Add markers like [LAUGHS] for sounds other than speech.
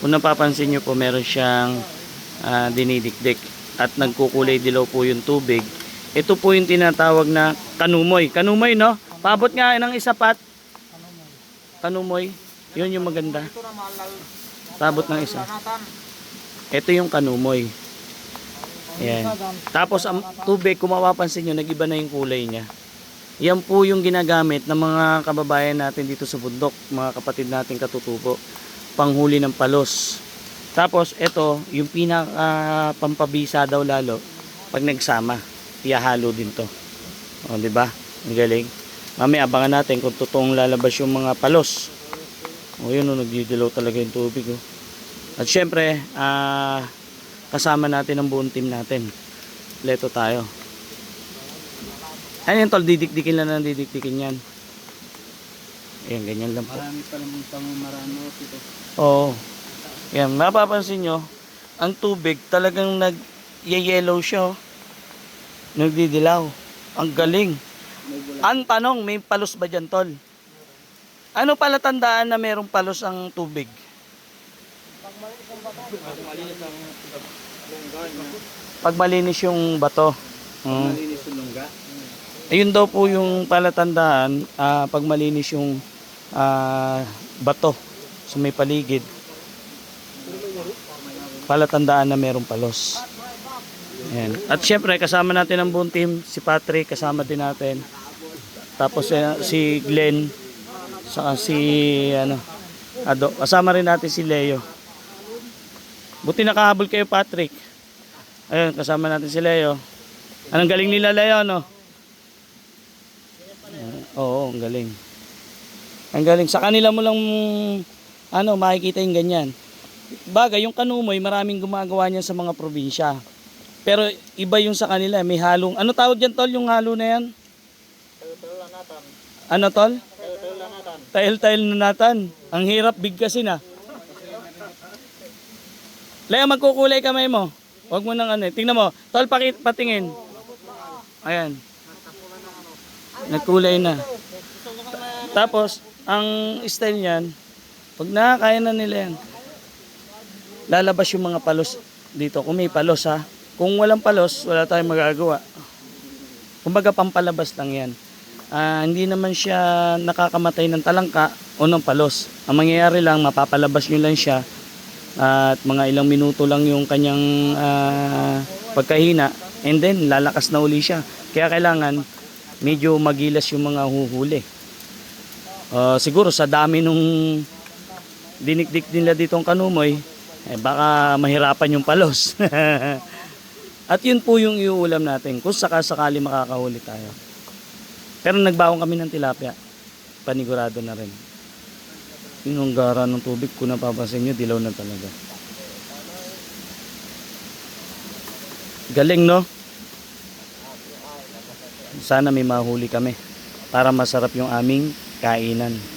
Kung napapansin nyo po, meron siyang ah, dinidikdik at nagkukulay dilaw po yung tubig. Ito po yung tinatawag na kanumoy. Kanumoy, no? Paabot nga ng isa pat. Kanumoy. Yun yung maganda. Paabot ng isa. Ito yung kanumoy. Ayan. Tapos ang tubig, kung mapapansin nyo, nag-iba na yung kulay niya. Yan po yung ginagamit ng mga kababayan natin dito sa bundok, mga kapatid natin katutubo, panghuli ng palos. Tapos ito, yung pinaka pampabisa daw lalo, pag nagsama, tiyahalo din to. O, di ba? Ang galing. Mamaya abangan natin kung totoong lalabas yung mga palos. O yun, o, nagdidilaw talaga yung tubig. Oh. At syempre, ah, kasama natin ang buong team natin. Leto tayo. Ano yan tol, didikdikin lang ng didikdikin yan. Ayan, ganyan lang po. Marami pa naman pang marano dito. Oo. Yan, mapapansin nyo, ang tubig talagang nag-yellow siya. oh. Nagdidilaw. Ang galing. Ang tanong, may palos ba dyan, tol? Ano pala tandaan na merong palos ang tubig? Pag malinis yung bato. Hmm. Malinis yung lungga. Ayun daw po yung palatandaan ah, pag malinis yung ah, bato sa may paligid. Palatandaan na merong palos. Ayan. At syempre kasama natin ang buong team, si Patrick kasama din natin. Tapos eh, si Glenn saka si ano Ado. Kasama rin natin si Leo. Buti nakahabol kayo Patrick. Ayun, kasama natin si Leo. Anong galing nila Leo no? Oo, ang galing. Ang galing. Sa kanila mo lang ano, makikita yung ganyan. Bagay, yung kanumoy, maraming gumagawa niyan sa mga probinsya. Pero iba yung sa kanila, may halong, ano tawag dyan tol, yung halo na yan? Ano tol? Tail-tail na natan. Ang hirap bigkasin ah. Lea, magkukulay kamay mo. Huwag mo nang ano. eh. Tingnan mo. Tol, pakit, patingin. Ayan. Nagkulay na. Tapos, ang style niyan, pag nakakaya na nila yan, lalabas yung mga palos dito. Kung may palos ha. Kung walang palos, wala tayong magagawa. Kumbaga pampalabas lang yan. Ah, hindi naman siya nakakamatay ng talangka o ng palos. Ang mangyayari lang, mapapalabas nyo lang siya at mga ilang minuto lang yung kanyang ah, pagkahina and then lalakas na uli siya. Kaya kailangan medyo magilas yung mga huhuli. Ah, siguro sa dami nung dinikdik nila ditong kanumoy, eh, baka mahirapan yung palos. [LAUGHS] At yun po yung iuulam natin kung sakasakali makakahuli tayo. Pero nagbaon kami ng tilapia. Panigurado na rin. Yung gara ng tubig, kung napapansin nyo, dilaw na talaga. Galing, no? Sana may mahuli kami para masarap yung aming kainan.